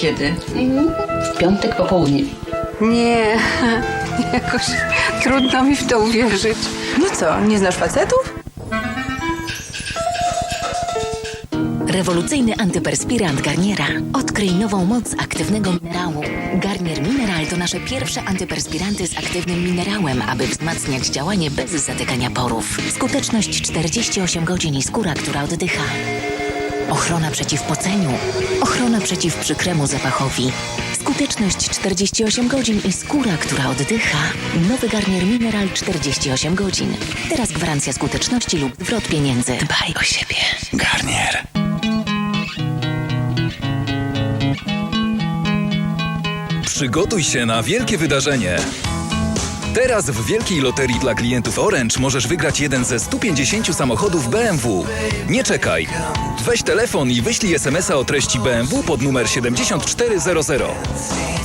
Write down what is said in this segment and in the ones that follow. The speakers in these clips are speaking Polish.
Kiedy? W piątek po południu. Nie, jakoś trudno mi w to uwierzyć. No co, nie znasz facetów? Rewolucyjny antyperspirant Garniera. Odkryj nową moc aktywnego minerału. Garnier Mineral to nasze pierwsze antyperspiranty z aktywnym minerałem, aby wzmacniać działanie bez zatykania porów. Skuteczność 48 godzin i skóra, która oddycha. Ochrona przeciw poceniu. Ochrona przeciw przykremu zapachowi. Skuteczność 48 godzin i skóra, która oddycha. Nowy Garnier Mineral 48 godzin. Teraz gwarancja skuteczności lub zwrot pieniędzy. Dbaj o siebie. Garnier. Przygotuj się na wielkie wydarzenie. Teraz w Wielkiej Loterii dla klientów Orange możesz wygrać jeden ze 150 samochodów BMW. Nie czekaj. Weź telefon i wyślij SMS-a o treści BMW pod numer 7400.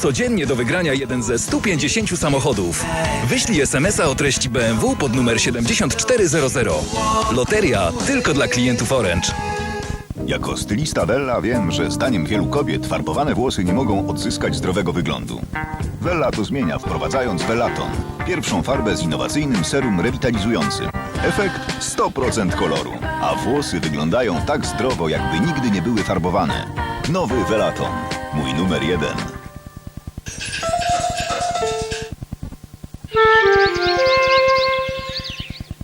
Codziennie do wygrania jeden ze 150 samochodów. Wyślij SMS-a o treści BMW pod numer 7400. Loteria tylko dla klientów Orange. Jako stylista Wella wiem, że zdaniem wielu kobiet farbowane włosy nie mogą odzyskać zdrowego wyglądu. Wella to zmienia, wprowadzając Vellaton, pierwszą farbę z innowacyjnym serum rewitalizującym. Efekt 100% koloru, a włosy wyglądają tak zdrowo, jakby nigdy nie były farbowane. Nowy Vellaton, mój numer jeden.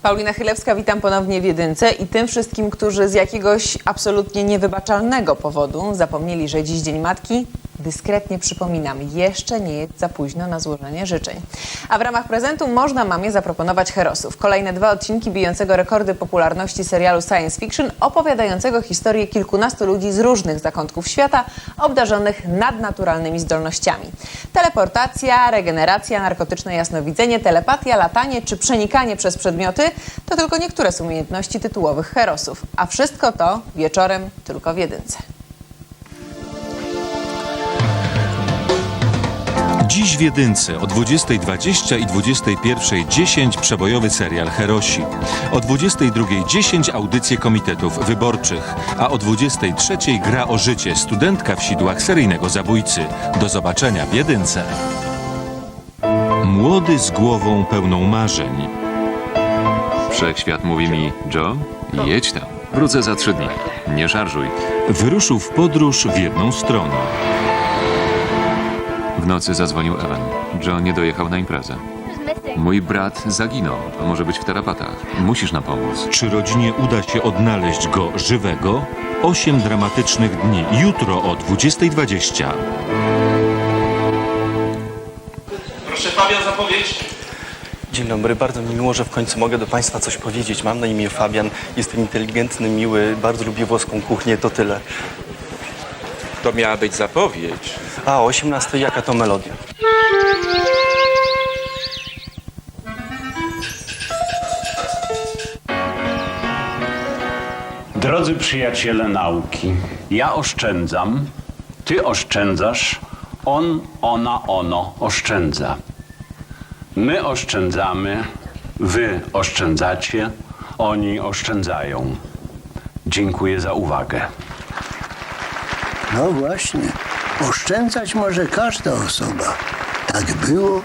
Paulina Chylewska, witam ponownie w Jedynce i tym wszystkim, którzy z jakiegoś absolutnie niewybaczalnego powodu zapomnieli, że dziś Dzień Matki, dyskretnie przypominam, jeszcze nie jest za późno na złożenie życzeń. A w ramach prezentu można mamie zaproponować herosów. Kolejne dwa odcinki bijącego rekordy popularności serialu science fiction, opowiadającego historię kilkunastu ludzi z różnych zakątków świata, obdarzonych nadnaturalnymi zdolnościami. Teleportacja, regeneracja, narkotyczne jasnowidzenie, telepatia, latanie czy przenikanie przez przedmioty to tylko niektóre z umiejętności tytułowych herosów. A wszystko to wieczorem tylko w Jedynce. Dziś w Jedynce o 20.20 i 21.10 przebojowy serial Herosi. O 22.10 audycje komitetów wyborczych, a o 23.00 gra o życie studentka w sidłach seryjnego zabójcy. Do zobaczenia w Jedynce. Młody z głową pełną marzeń. Wszechświat mówi mi, Joe, jedź tam. Wrócę za trzy dni. Nie szarżuj. Wyruszył w podróż w jedną stronę. W nocy zadzwonił Evan. Joe nie dojechał na imprezę. Mój brat zaginął. Może być w tarapatach. Musisz nam pomóc. Czy rodzinie uda się odnaleźć go żywego? Osiem dramatycznych dni. Jutro o 20.20. Proszę Fabian, zapowiedź. Dzień dobry, bardzo mi miło, że w końcu mogę do Państwa coś powiedzieć. Mam na imię Fabian, jestem inteligentny, miły, bardzo lubię włoską kuchnię, to tyle. To miała być zapowiedź. A, o 18 jaka to melodia? Drodzy przyjaciele nauki, ja oszczędzam, ty oszczędzasz, on, ona, ono oszczędza. My oszczędzamy, wy oszczędzacie, oni oszczędzają. Dziękuję za uwagę. No właśnie, oszczędzać może każda osoba. Tak było,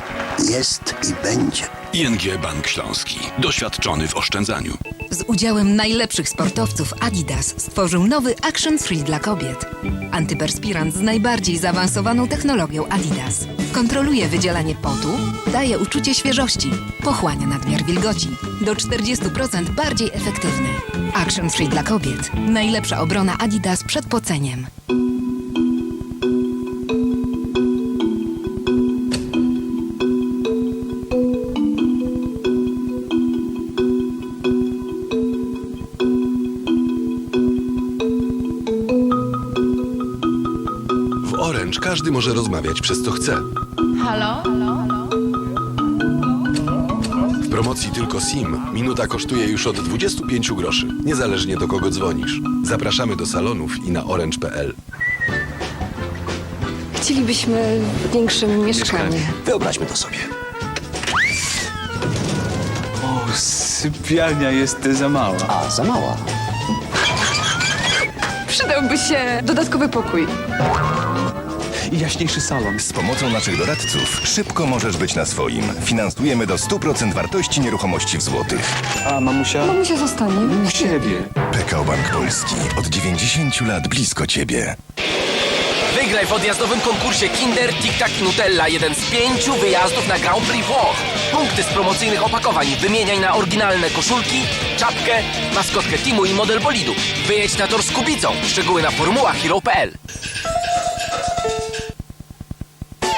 jest i będzie. ING Bank Śląski. Doświadczony w oszczędzaniu. Z udziałem najlepszych sportowców Adidas stworzył nowy Action Free dla kobiet. Antyperspirant z najbardziej zaawansowaną technologią Adidas. Kontroluje wydzielanie potu, daje uczucie świeżości, pochłania nadmiar wilgoci. Do 40% bardziej efektywny. Action Free dla kobiet. Najlepsza obrona Adidas przed poceniem. Każdy może rozmawiać przez co chce. Halo? W promocji tylko SIM minuta kosztuje już od 25 groszy, niezależnie do kogo dzwonisz. Zapraszamy do salonów i na orange.pl. Chcielibyśmy większe mieszkanie. Wyobraźmy to sobie. O, sypialnia jest za mała. A, za mała. Przydałby się dodatkowy pokój. I jaśniejszy salon. Z pomocą naszych doradców szybko możesz być na swoim. Finansujemy do 100% wartości nieruchomości w złotych. A mamusia? Mamusia zostanie. U siebie. PKO Bank Polski. Od 90 lat blisko ciebie. Wygraj w odjazdowym konkursie Kinder Tic Tac Nutella jeden z pięciu wyjazdów na Grand Prix Włoch. Punkty z promocyjnych opakowań wymieniaj na oryginalne koszulki, czapkę, maskotkę teamu i model bolidu. Wyjedź na tor z Kubicą. Szczegóły na formułach hero.pl.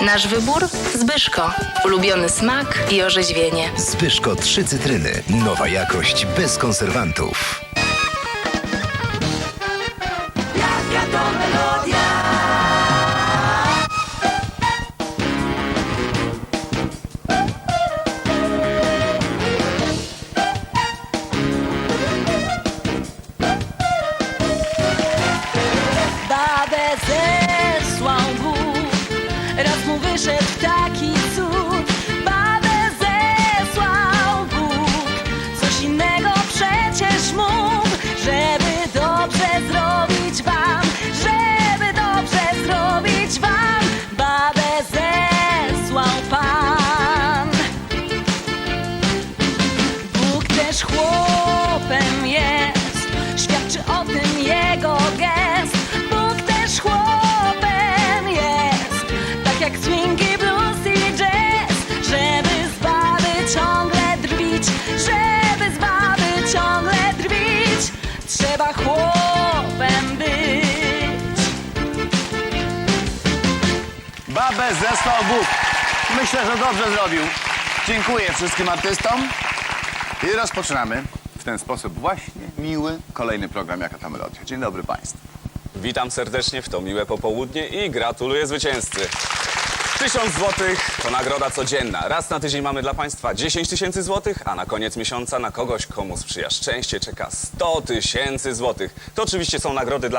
Nasz wybór? Zbyszko. Ulubiony smak i orzeźwienie. Zbyszko 3 cytryny. Nowa jakość bez konserwantów. Babę zesłał Bóg. Myślę, że dobrze zrobił. Dziękuję wszystkim artystom. I rozpoczynamy w ten sposób właśnie miły kolejny program Jaka ta Melodia. Dzień dobry Państwu. Witam serdecznie w to miłe popołudnie i gratuluję zwycięzcy. Tysiąc złotych to nagroda codzienna. Raz na tydzień mamy dla Państwa 10 tysięcy złotych, a na koniec miesiąca na kogoś, komu sprzyja szczęście, czeka 100 tysięcy złotych. To oczywiście są nagrody dla